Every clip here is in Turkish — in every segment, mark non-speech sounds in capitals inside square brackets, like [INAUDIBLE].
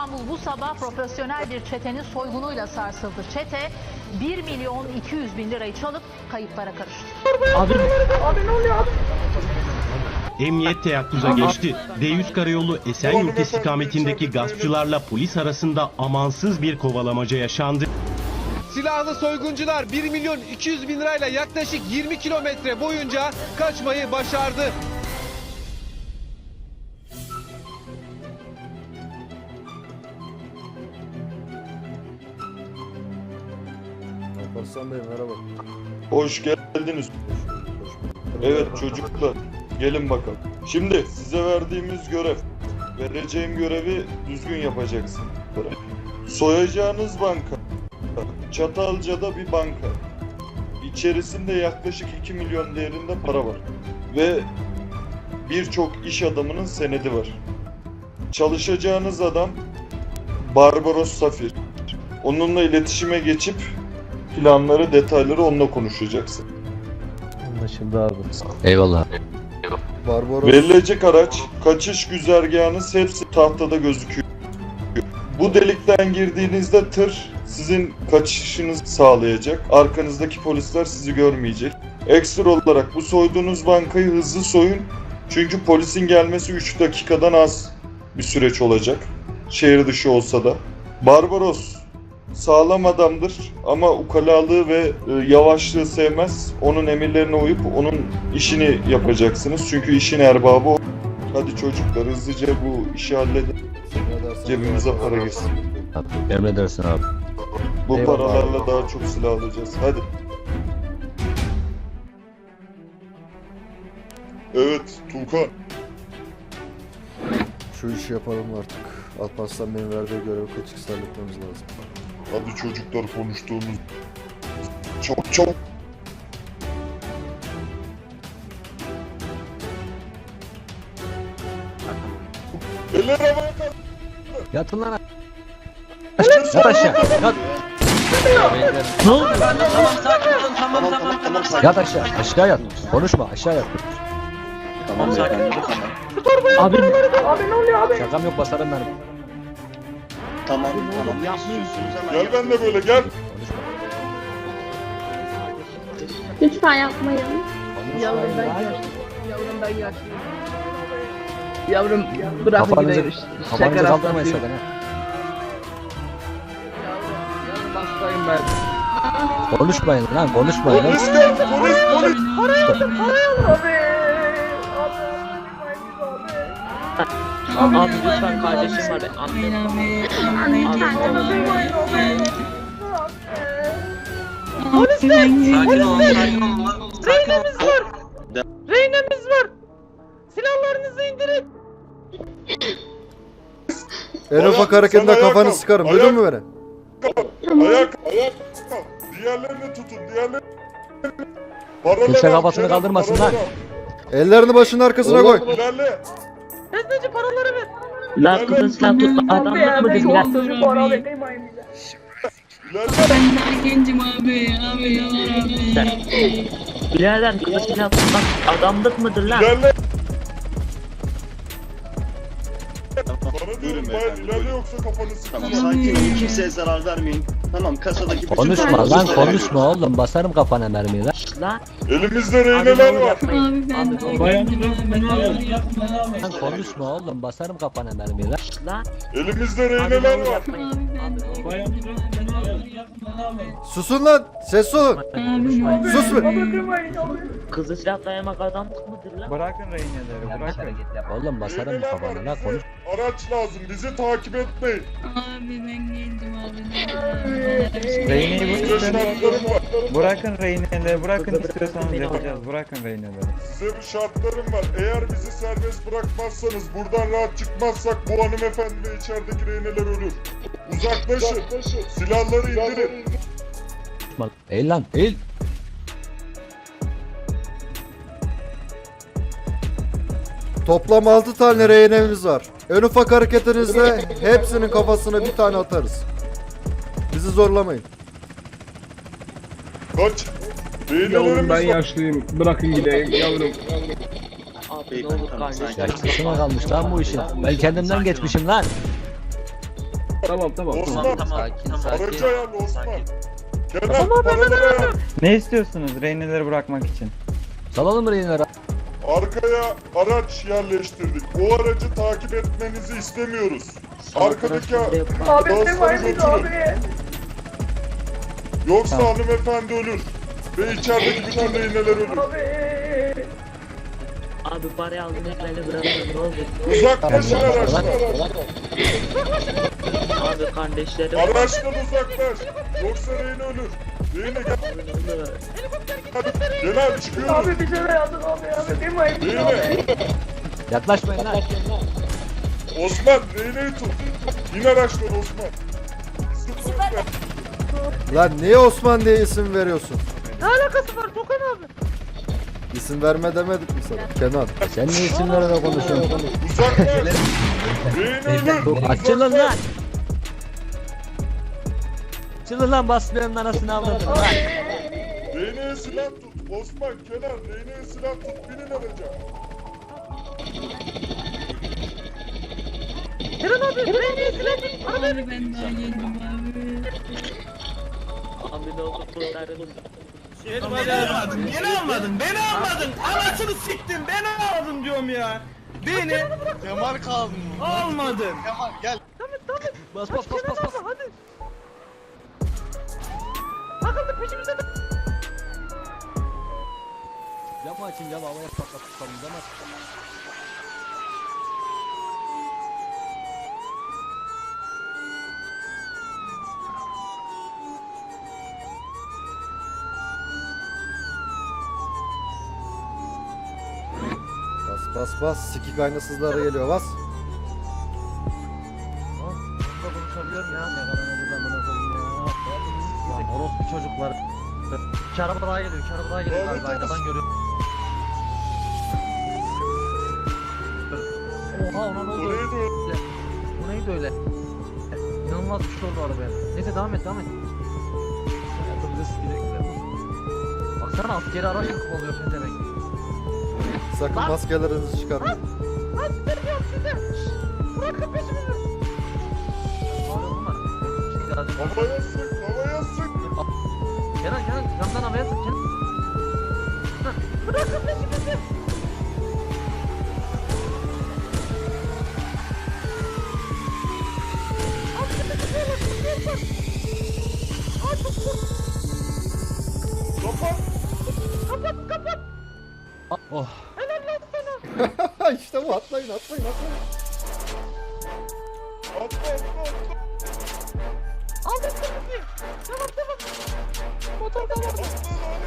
İstanbul bu sabah profesyonel bir çetenin soygunuyla sarsıldı. Çete 1 milyon 200 bin lirayı çalıp kayıplara karıştı. Emniyet teyakkuza geçti. D100 karayolu Esenyurt istikametindeki gaspçılarla polis arasında amansız bir kovalamaca yaşandı. Silahlı soyguncular 1 milyon 200 bin lirayla yaklaşık 20 kilometre boyunca kaçmayı başardı. Alparslan Bey merhaba. Hoş geldiniz. Evet çocuklar, gelin bakalım. Şimdi size verdiğimiz görev, vereceğim görevi düzgün yapacaksın. Soyacağınız banka, Çatalca'da bir banka. İçerisinde yaklaşık 2 milyon değerinde para var. Ve birçok iş adamının senedi var. Çalışacağınız adam Barbaros Safir. Onunla iletişime geçip planları, detayları onunla konuşacaksın. Anlaşıldı abi. Eyvallah. Barbaros. Verilecek araç, kaçış güzergahınız hepsi tahtada gözüküyor. Bu delikten girdiğinizde tır sizin kaçışınızı sağlayacak. Arkanızdaki polisler sizi görmeyecek. Ekstra olarak bu soyduğunuz bankayı hızlı soyun. Çünkü polisin gelmesi 3 dakikadan az bir süreç olacak. Şehir dışı olsa da. Barbaros sağlam adamdır ama ukalalığı ve e, yavaşlığı sevmez. Onun emirlerine uyup onun işini yapacaksınız. Çünkü işin erbabı o. Hadi çocuklar hızlıca bu işi halledin. Cebimize para girsin. Emredersin abi. Bu Eyvallah. paralarla daha çok silah alacağız. Hadi. Evet, Tuğkan. Şu işi yapalım artık. Alparslan Bey'in verdiği görevi kaçık halletmemiz lazım. Hadi çocuklar konuştuğumuz. Çok çok. Eller havaya kalk. Yatın lan. Yat aşağı. Yat. Ne oldu? Tamam sakin olun tamam tamam tamam sakin Yat aşağı. Aşağı yat. Konuşma aşağı yat. Tamam sakin olun tamam. Abi. Şakam yok basarım ben. Tamam tamam yapmıyorsunuz ama. Gel ben de böyle gel. Lütfen yapmayın. Konuşma lan. Yavrum ben yaşlıyım. Yavrum bırakın Kafanızı, gideyim. kafanızı Şeker kaldırmayın hastasıyım. sakın ha. Yavrum hastayım ben. Konuşmayın lan konuşmayın lan. Polis gel. Polis polis. Abi lütfen kardeşim var. Abi. Olun sakin olun. Sakin olun. Reynemiz var. Silahlarınızı indirin. En ufak hareketinde kafanı sıkarım. Duydun mu beni? Ayak ayak. Diğerlerini tutun. Diğerlerini. Kimse kafasını kaldırmasın lan. Ellerini başının arkasına koy. İlerle. Bezneci paraları ver. Lan kızın silah tutma adamlık mı dediler? İlerle. gencim abi. Abi yalan abi. Birader kızın silah tutmak adamlık mıdır lan? İlerle. Bana diyorum bayan ilerle yoksa kafanı. Tamam sakin olun kimseye zarar vermeyin. Tamam kasadaki bütün Konuşma lan konuşma oğlum basarım kafana mermiyi lan. Lan Elimizde reyneler ne var. Abi ben. Lan konuşma oğlum basarım kafana. Lan Elimizde reyneler ne var. Abi ben Susun lan. Ses olun. Sus be. Kızı silah dayamak adamlık mıdır lan? Bırakın reyneleri bırakın. Oğlum basarım Reyneler kafana lan konuş. Araç lazım bizi takip etmeyin. Abi ben gencim abi. Reyneyi var. Bırakın reyneleri bırakın istiyorsanız bırakın yapacağız. Bırakın reyneleri. Size bir şartlarım var. Eğer bizi serbest bırakmazsanız buradan rahat çıkmazsak bu hanımefendi ve içerideki reyneler ölür. Uzaklaşın. Silahları indirin. Eğil lan eğil. Toplam 6 tane rehinemiz var. En ufak hareketinizde hepsinin kafasına bir tane atarız. Bizi zorlamayın. Kaç. Reynelerimiz var. yaşlıyım. Bırakın gideyim yavrum. Abi ne olur kardeşim. Ya kime kalmış lan bu işin? Ben kendimden geçmişim lan. Tamam tamam. Osman, Sakin aracı ayarla Osman. Kenan, paraları ayarla. Ne istiyorsunuz reyneleri bırakmak için? Salalım rehinleri. Arkaya araç yerleştirdik. O aracı takip etmenizi istemiyoruz. Arkadaki dostları götürün. Yoksa hanımefendi ölür. Ve içerideki bütün rehineler ölür. Abi parayı aldım ekranı bırakın ne olur. Uzaklaşın araçtan. Abi kardeşlerim. Araçtan uzaklaş. Yoksa rehin ölür. Rehine gel. Gel abi çıkıyoruz. Abi bir şeyler yazın abi abi. Rehine. Yaklaşmayın lan. Osman rehineyi tut. İn araçtan Osman. Sıfır. Lan niye Osman diye isim veriyorsun? Ne alakası var Tokan abi? İsim verme demedik mi sana? Kenan. Sen ne isimlerle konuşuyorsun? Ölür. Açılın lan. Açılın lan basmayanın anasını avradın lan. Rehineye silah tut. Osman Kenan rehineye silah tut. Binin araca. Kerem abi reyneye silah tut. Abi ben daha geldim abi. Abi ne olur kurtarın. Beni almadın, beni almadın, beni almadın. Anasını siktin, beni aldın diyorum ya. Beni Kemal kaldı. Almadın. Kemal gel. Bas bas bas bas bas. Hadi. Takıldı peşimize de. Camı açın camı havaya patlatıp tutalım camı Bas bas. Sikik aynasızlara geliyor bas. Burada konuşabiliyorum ya. Ne kadar ne zaman koyayım ya. Ya orospu çocuklar. İki araba daha geliyor, iki araba daha geliyor galiba aynadan görüyorum. Oha ona ne oldu? Bu neydi öyle? İnanılmaz bir şey oldu arabaya. Neyse devam et devam et. Otobüs gidelim. Baksana askeri araç kovalıyor petemek. Sakın maskelerinizi çıkarmayın. Hadi gidelim size. Bırakın peşimizi. Bağırıyor bunlar. Ciddi aracı. Havaya sık, havaya sık. Kenan Kenan camdan havaya sık Kenan. Bırakın peşimizi. Tamam tamam. Motor tamam.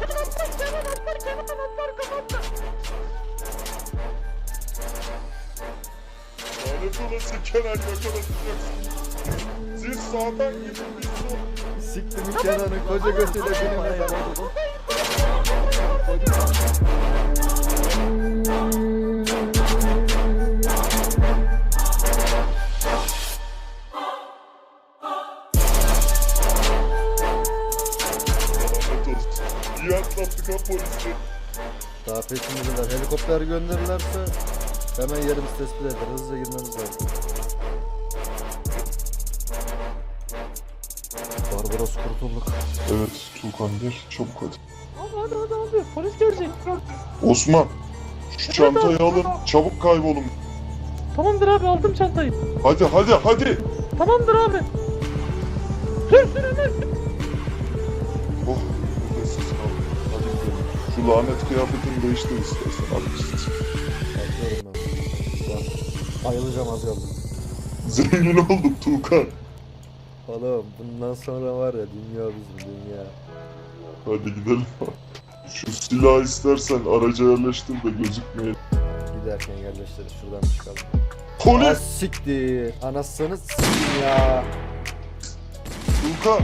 Kenan atlar Kenan atlar Kenan atlar kapattı. Lanet olası Kenan yakalatacaksın. Siz sağdan gidin, biz sol. Siktimin Kenan'ın koca götüyle benim adam peşimizdeler. Helikopter gönderirlerse hemen yerimiz tespit eder. Hızlıca girmemiz lazım. Barbaros kurtulduk. Evet, Tuğkan gel, çabuk hadi. Abi hadi hadi abi. Polis görecek. Osman, şu çantayı alın, çabuk kaybolun. Tamamdır abi aldım çantayı. Hadi, hadi, hadi. Tamamdır abi. Sür sür Ömer. Oh, Şu lanet kıyafetini değiştir istersen. Hadi git. Bakıyorum ben. Lan, Bayılacağım az kaldı. Zengin olduk Tuğkan. Oğlum bundan sonra var ya dünya bizim dünya. Hadi gidelim. Şu silahı istersen araca yerleştir de gözükmeyelim. Giderken yerleştiririz şuradan çıkalım. Ah Polis! siktir. Anasını siktir ya. Tuğkan!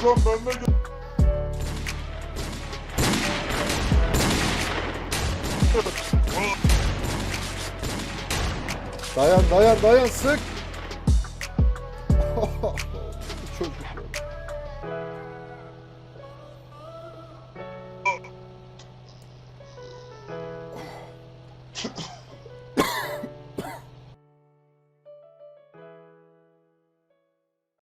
Tuğkan benimle gel. Dayan dayan dayan sık. [LAUGHS]